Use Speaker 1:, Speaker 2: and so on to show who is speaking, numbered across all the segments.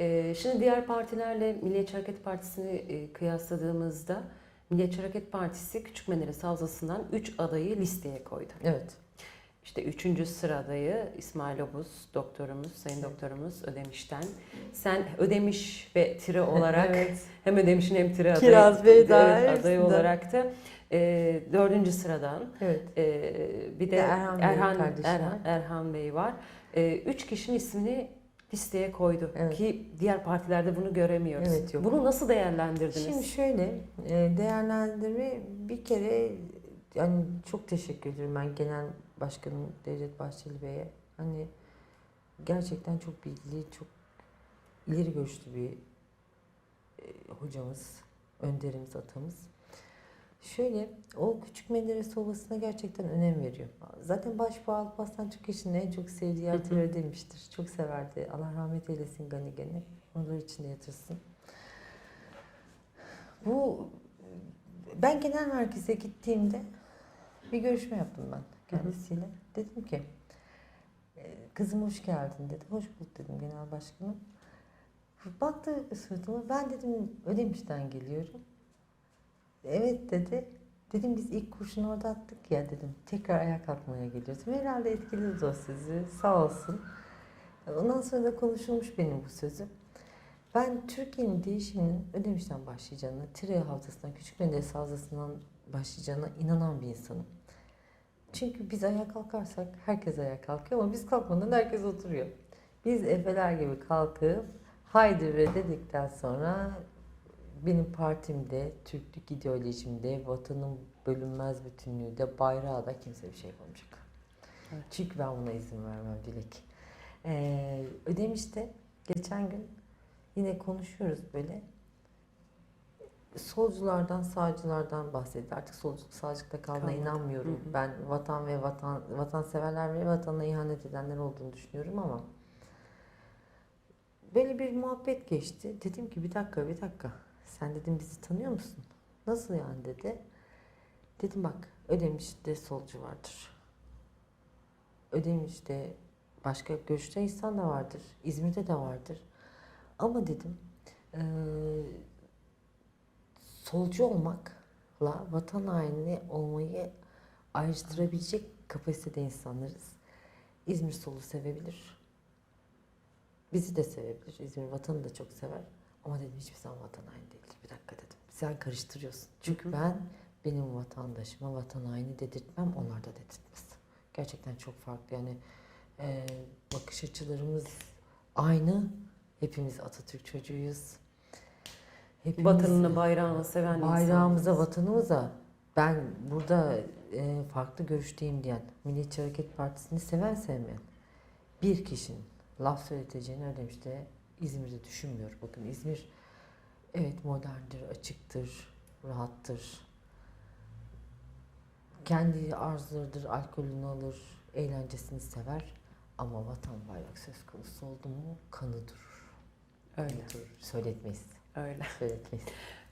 Speaker 1: Ee, şimdi diğer partilerle Milliyetçi Hareket Partisi'ni e, kıyasladığımızda Milliyetçi Hareket Partisi Küçük Menderes Havzası'ndan 3 adayı listeye koydu.
Speaker 2: Evet.
Speaker 1: İşte üçüncü sıradayı İsmail Obuz doktorumuz, sayın doktorumuz Ödemiş'ten. Sen Ödemiş ve Tire olarak
Speaker 2: evet.
Speaker 1: hem Ödemiş'in hem Tire adayı,
Speaker 2: Kiraz Bey
Speaker 1: evet, adayı olarak da e, dördüncü sıradan
Speaker 2: Evet.
Speaker 1: e, bir de
Speaker 2: Ve Erhan Bey
Speaker 1: Erhan, Erhan. Erhan Bey var. E, üç kişinin ismini listeye koydu
Speaker 2: Evet.
Speaker 1: ki diğer partilerde bunu göremiyoruz.
Speaker 2: Evet, yok.
Speaker 1: Bunu nasıl değerlendirdiniz?
Speaker 2: Şimdi şöyle e, değerlendirme bir kere yani çok teşekkür ederim ben Genel Başkanım Devlet Bahçeli Bey'e. Hani gerçekten çok bilgili, çok ileri görüşlü bir e, hocamız, önderimiz, atamız. Şöyle, o küçük Menderes Ovası'na gerçekten önem veriyor. Zaten Başbuğ Alparslan Türkeş'in en çok sevdiği yer Tire demiştir. Çok severdi. Allah rahmet eylesin Gani Gani. Onları içinde yatırsın. Bu ben genel merkeze gittiğimde bir görüşme yaptım ben kendisiyle. Dedim ki "E, kızım hoş geldin dedi. Hoş bulduk dedim genel başkanım. Baktı suratıma ben dedim Ödemiş'ten geliyorum. Evet dedi. Dedim biz ilk kurşunu orada attık ya dedim. Tekrar ayağa kalkmaya geliyorsun. Herhalde etkiledi o sizi. Sağ olsun. Ondan sonra da konuşulmuş benim bu sözüm. Ben Türkiye'nin değişiminin Ödemiş'ten başlayacağına, Tire Havzası'ndan, Küçük Menderes Havzası'ndan başlayacağına inanan bir insanım. Çünkü biz ayağa kalkarsak herkes ayağa kalkıyor ama biz kalkmadan herkes oturuyor. Biz efeler gibi kalkıp haydi ve dedikten sonra benim partimde, Türklük ideolojimde, vatanın bölünmez bütünlüğü de, bayrağı da kimse bir şey yapamayacak.
Speaker 1: Evet.
Speaker 2: Çünkü ben buna izin vermem Dilek. Ee, Ödemiş'te geçen gün yine konuşuyoruz böyle. Solculardan, sağcılardan bahsetti. Artık solculuk sağcılıkta kaldığına
Speaker 1: Kalmadı.
Speaker 2: inanmıyorum.
Speaker 1: Hı hı.
Speaker 2: Ben vatan ve vatan vatanseverler ve vatanına ihanet edenler olduğunu düşünüyorum ama böyle bir muhabbet geçti. Dedim ki bir dakika bir dakika. Sen dedim bizi tanıyor musun? Nasıl yani dedi. Dedim bak Ödemiş'te solcu vardır. Ödemiş'te başka görüşte insan da vardır. İzmir'de de vardır. Ama dedim eee, solcu olmakla vatan haini olmayı ayrıştırabilecek kapasitede insanlarız. İzmir solu sevebilir. Bizi de sevebilir. İzmir vatanı da çok sever. Ama dedim hiçbir zaman vatan haini değildir. Bir dakika dedim. Sen karıştırıyorsun. Çünkü ben benim vatandaşıma vatan haini dedirtmem, onlar da dedirtmez. Gerçekten çok farklı. Yani e, bakış açılarımız aynı. Hepimiz Atatürk çocuğuyuz. Hepimiz
Speaker 1: Vatanını, bayrağını seven
Speaker 2: bayrağımıza,
Speaker 1: insanlarız.
Speaker 2: vatanımıza ben burada e, farklı görüşteyim diyen Milliyetçi Hareket Partisi'ni seven sevmeyen bir kişinin laf söyleteceğini öyle işte İzmir'de düşünmüyor. Bakın İzmir evet moderndir, açıktır, rahattır. Kendi arzularıdır, alkolünü alır, eğlencesini sever. Ama vatan bayrak söz konusu oldu mu kanı durur.
Speaker 1: Öyle,
Speaker 2: durur. Söyletmeyiz.
Speaker 1: öyle.
Speaker 2: Söyletmeyiz.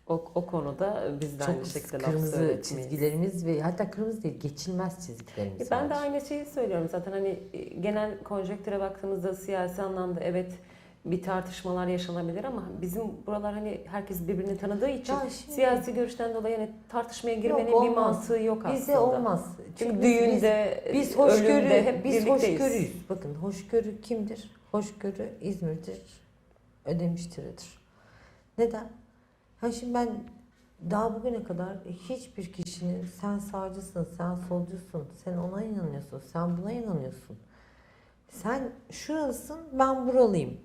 Speaker 1: O, o konuda biz de aynı
Speaker 2: Çok
Speaker 1: şekilde laf
Speaker 2: kırmızı çizgilerimiz ve hatta kırmızı değil geçilmez çizgilerimiz
Speaker 1: E, Ben de
Speaker 2: vardır.
Speaker 1: aynı şeyi söylüyorum zaten hani e, genel konjonktüre baktığımızda siyasi anlamda evet bir tartışmalar yaşanabilir ama bizim buralar hani herkes birbirini tanıdığı için
Speaker 2: Ya şimdi-
Speaker 1: siyasi görüşten dolayı hani tartışmaya girmenin
Speaker 2: Yok,
Speaker 1: bir mantığı yok aslında.
Speaker 2: Bizde olmaz.
Speaker 1: Çünkü
Speaker 2: biz-
Speaker 1: düğünde,
Speaker 2: biz, biz
Speaker 1: ölümde
Speaker 2: hoşgörü,
Speaker 1: hep
Speaker 2: biz
Speaker 1: birlikteyiz.
Speaker 2: hoşgörüyüz. Bakın hoşgörü kimdir? Hoşgörü İzmir'dir, Ödemiştire'dir. Neden? Ha şimdi ben daha bugüne kadar hiçbir kişinin sen sağcısın, sen solcusun, sen ona inanıyorsun, sen buna inanıyorsun. Sen şuralısın, ben buralıyım.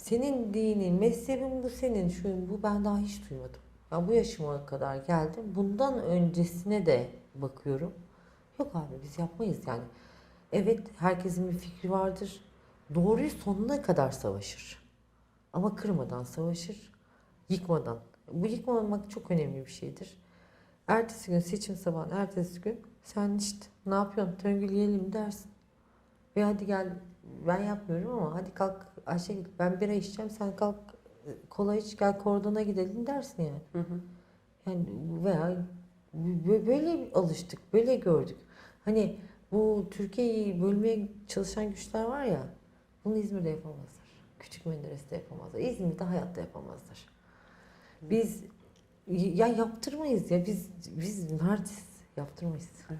Speaker 2: Senin dinin, mezhebin bu senin, şu bu ben daha hiç duymadım. Ben bu yaşıma kadar geldim. Bundan öncesine de bakıyorum. Yok abi biz yapmayız yani. Evet herkesin bir fikri vardır. Doğruyu sonuna kadar savaşır. Ama kırmadan savaşır. Yıkmadan. Bu yıkmamak çok önemli bir şeydir. Ertesi gün seçim sabahı, ertesi gün sen işte ne yapıyorsun töngüleyelim dersin. Ve hadi gel ben yapmıyorum ama hadi kalk Ayşegül ben bira içeceğim sen kalk kola iç gel kordona gidelim dersin yani.
Speaker 1: Hı hı.
Speaker 2: Yani veya bö- böyle alıştık, böyle gördük. Hani bu Türkiye'yi bölmeye çalışan güçler var ya, bunu İzmir'de yapamazlar. Küçük Menderes'te yapamazlar. İzmir'de hayatta yapamazlar. Biz ya yaptırmayız ya biz biz mertiz yaptırmayız.